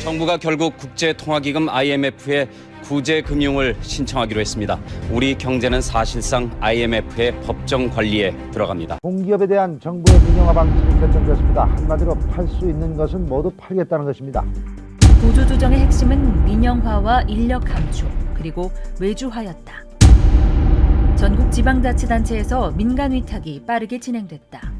정부가 결국 국제통화기금 IMF에 구제 금융을 신청하기로 했습니다. 우리 경제는 사실상 IMF의 법정 관리에 들어갑니다. 공기업에 대한 정부의 민영화 방침이 결정됐습니다. 한마디로 팔 수 있는 것은 모두 팔겠다는 것입니다. 구조조정의 핵심은 민영화와 인력 감축 그리고 외주화였다. 전국 지방자치단체에서 민간 위탁이 빠르게 진행됐다.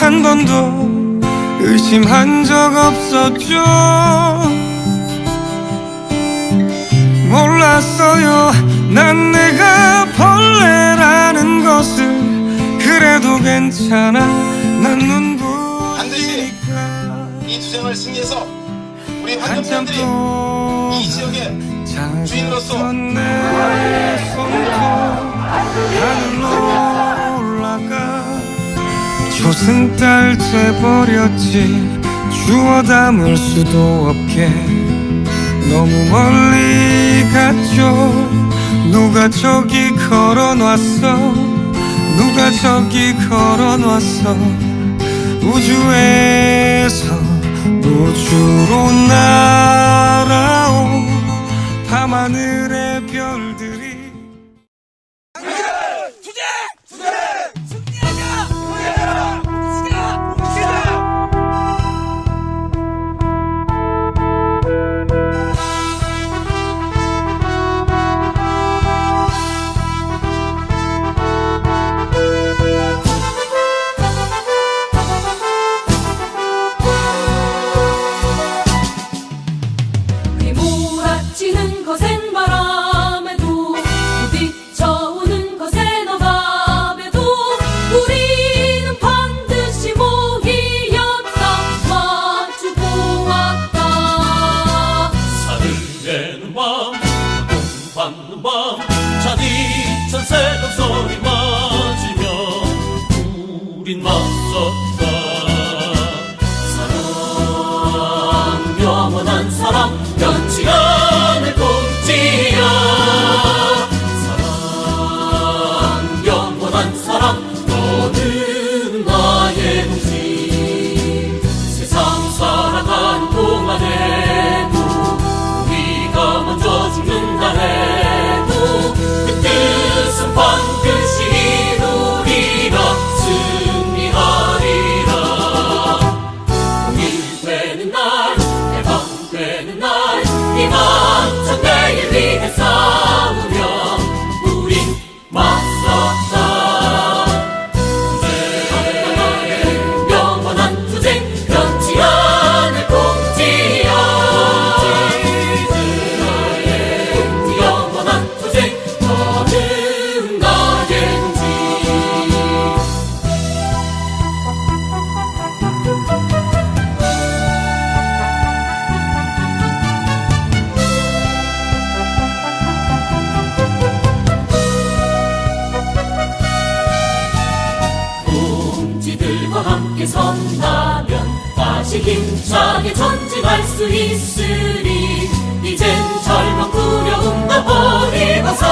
한 번도 의심한 적 없었죠. 몰랐어요. 난 내가 벌레라는 것을. 그래도 괜찮아. 난 눈부시니까. 이 투쟁을 승리해서 우리 동안 이 지역에 주인으로서 작았던 내 손톱 하늘로 올라가 조승달 돼버렸지. 주워 담을 수도 없게. 너무 멀리 갔죠. 누가 저기 걸어놨어? 누가 저기 걸어놨어? 우주에서 우주로 날 梦。 이 만찬 내일 위해 싸 선다면 다시 힘차게 전진할 수 있으리 이젠 절망 두려움도 버리고서